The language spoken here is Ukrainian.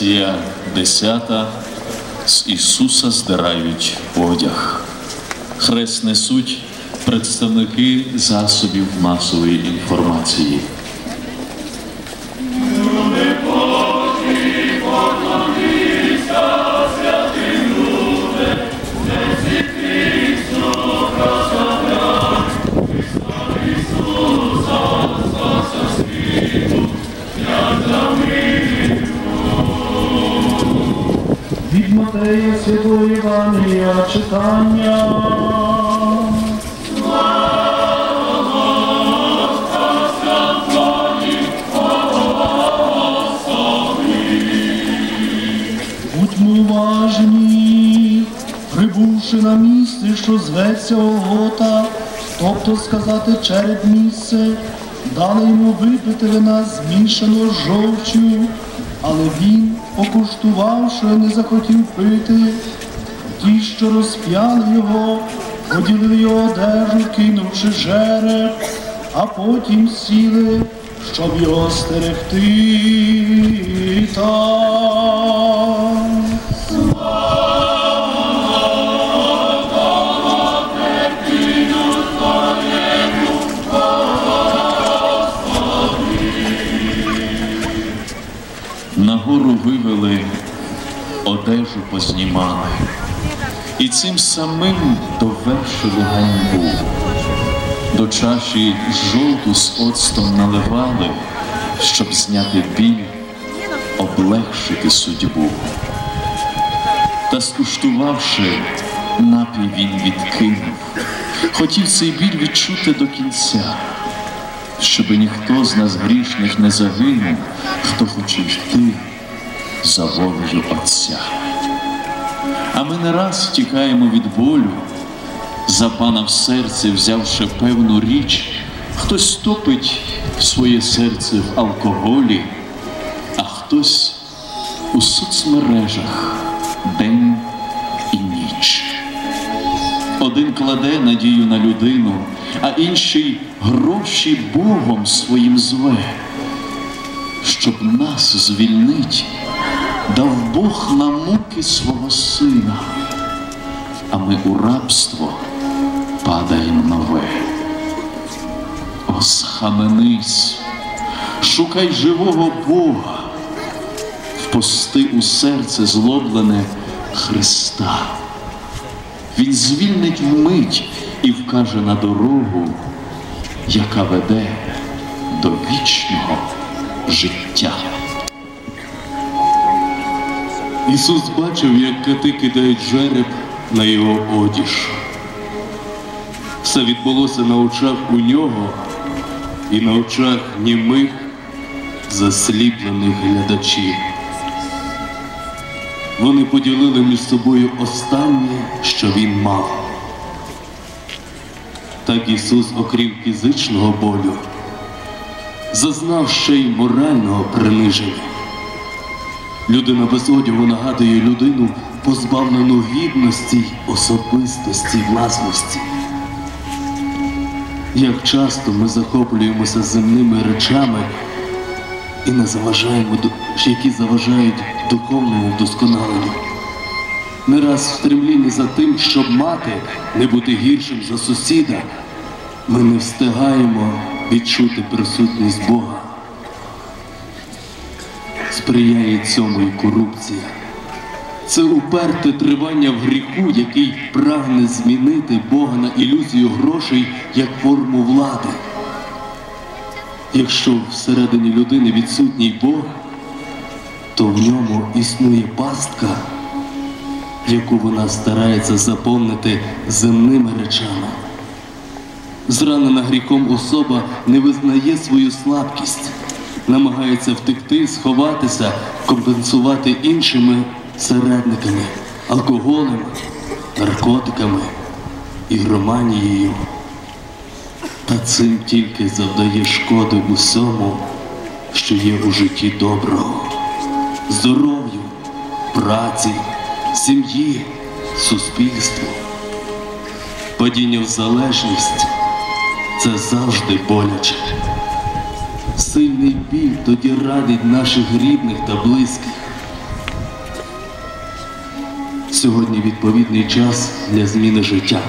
Ілюстрація 10. З Ісуса здирають одяг. Хрест несуть представники засобів масової інформації. Матея Святого Євангелія читання. Будьмо уважні, прибувши на місце, що зветься Огота, тобто сказати черед місце, дали йому випити вина змішано з жовчю, але він, покуштувавши, не захотів пити. Ті, що розп'яли його, поділили його одежу, кинувши жереб, а потім сіли, щоб його стерегти там. Одежу познімали, і цим самим довершили ганьбу. До чаші жовту з оцтом наливали, щоб зняти біль, облегшити судьбу. Та скуштувавши, напій він відкинув, хотів цей біль відчути до кінця щоби ніхто з нас грішних не загинув, хто хоче йти за волею Отця. А ми не раз тікаємо від болю, за пана в серце взявши певну річ, хтось топить своє серце в алкоголі, а хтось у соцмережах день і ніч. Один кладе надію на людину, а інший гроші Богом своїм зве. Щоб нас звільнить, дав Бог на муки свого сина, а ми у рабство падаємо нове. О, схаменись, шукай живого Бога, впусти у серце злоблене Христа. Він звільнить вмить і вкаже на дорогу, яка веде до вічного життя. Ісус бачив, як коти кидають жереб на його одіж. Все відбулося на очах у нього і на очах німих, засліплених глядачів. Вони поділили між собою останнє, що він мав. Так Ісус, окрім фізичного болю, зазнав ще й морального приниження. Людина без одягу нагадує людину, позбавлену гідності, особистості, власності. Як часто ми захоплюємося земними речами і не заважаємо, які заважають духовному вдосконаленню. Не раз в стремлінні за тим, щоб мати, не бути гіршим за сусіда, ми не встигаємо відчути присутність Бога сприяє цьому і корупція. Це уперте тривання в гріху, який прагне змінити Бога на ілюзію грошей як форму влади. Якщо всередині людини відсутній Бог, то в ньому існує пастка, яку вона старається заповнити земними речами. Зранена гріхом особа не визнає свою слабкість, намагається втекти, сховатися, компенсувати іншими середниками, алкоголем, наркотиками, ігроманією. Та цим тільки завдає шкоди усьому, що є у житті доброго, здоров'ю, праці, сім'ї, суспільству. Падіння в залежність це завжди боляче сильний біль тоді радить наших рідних та близьких. Сьогодні відповідний час для зміни життя.